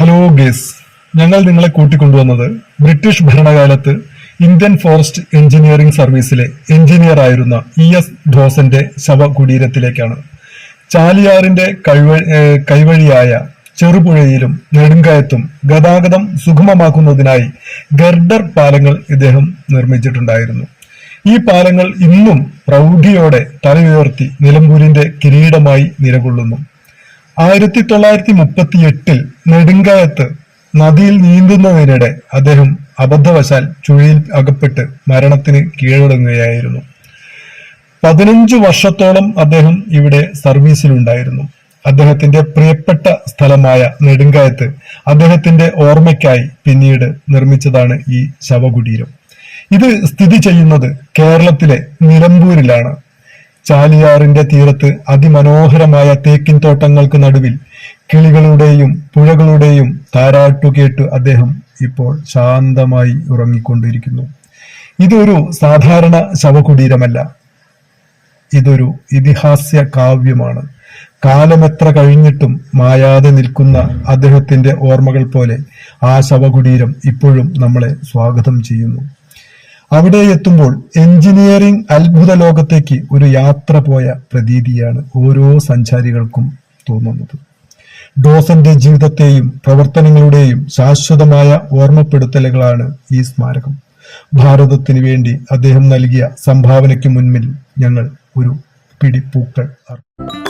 Hello guys ഞങ്ങൾ നിങ്ങളെ കൂട്ടിക്കൊണ്ടുവന്നത് ബ്രിട്ടീഷ് ഭരണകാലത്ത് ഇന്ത്യൻ ഫോറസ്റ്റ് എഞ്ചിനീയറിംഗ് സർവീസിലെ എഞ്ചിനീയർ ആയിരുന്ന ഇ എസ് ധോസന്റെ ശവകുടീരത്തിലേക്കാണ്. ചാലിയാറിന്റെ കൈവ- കൈവഴിയായ ചെറുപുഴയിലും നെടുങ്കയത്തും ഗതാഗതം സുഗമമാക്കുന്നതിനായി ഗർഡർ പാലങ്ങൾ ഇദ്ദേഹം നിർമ്മിച്ചിട്ടുണ്ടായിരുന്നു. ഈ പാലങ്ങൾ ഇന്നും പ്രൗഢിയോടെ തലയുയർത്തി നിലമ്പൂരിന്റെ കിരീടമായി നിലകൊള്ളുന്നു. ആയിരത്തി തൊള്ളായിരത്തി മുപ്പത്തി എട്ടിൽ നെടുങ്കായത്ത് നദിയിൽ നീന്തുന്നതിനിടെ അദ്ദേഹം അബദ്ധവശാൽ ചുഴിയിൽ അകപ്പെട്ട് മരണത്തിന് കീഴടങ്ങുകയായിരുന്നു. പതിനഞ്ചു വർഷത്തോളം അദ്ദേഹം ഇവിടെ സർവീസിലുണ്ടായിരുന്നു. അദ്ദേഹത്തിന്റെ പ്രിയപ്പെട്ട സ്ഥലമായ നെടുങ്കായത്ത് അദ്ദേഹത്തിന്റെ ഓർമ്മയ്ക്കായി പിന്നീട് നിർമ്മിച്ചതാണ് ഈ ശവകുടീരം. ഇത് സ്ഥിതി ചെയ്യുന്നത് കേരളത്തിലെ നിലമ്പൂരിലാണ്. ചാലിയാറിന്റെ തീരത്ത് അതിമനോഹരമായ തേക്കിൻ തോട്ടങ്ങൾക്ക് നടുവിൽ കിളികളുടെയും പുഴകളുടെയും താരാട്ടു കേട്ട് അദ്ദേഹം ഇപ്പോൾ ശാന്തമായി ഉറങ്ങിക്കൊണ്ടിരിക്കുന്നു. ഇതൊരു സാധാരണ ശവകുടീരമല്ല. ഇതൊരു ഇതിഹാസ്യ കാവ്യമാണ്. കാലമെത്ര കഴിഞ്ഞിട്ടും മായാതെ നിൽക്കുന്ന അദ്ദേഹത്തിന്റെ ഓർമ്മകൾ പോലെ ആ ശവകുടീരം ഇപ്പോഴും നമ്മളെ സ്വാഗതം ചെയ്യുന്നു. അവിടെ എത്തുമ്പോൾ എഞ്ചിനീയറിംഗ് അത്ഭുത ലോകത്തേക്ക് ഒരു യാത്ര പോയ പ്രതീതിയാണ് ഓരോ സഞ്ചാരികൾക്കും തോന്നുന്നത്. ഡോസന്റെ ജീവിതത്തെയും പ്രവർത്തനങ്ങളുടെയും ശാശ്വതമായ ഓർമ്മപ്പെടുത്തലുകളാണ് ഈ സ്മാരകം. ഭാരതത്തിന് വേണ്ടി അദ്ദേഹം നൽകിയ സംഭാവനയ്ക്ക് മുൻപിൽ ഞങ്ങൾ ഒരു പിടിപ്പൂക്കൾ അർപ്പിക്കുന്നു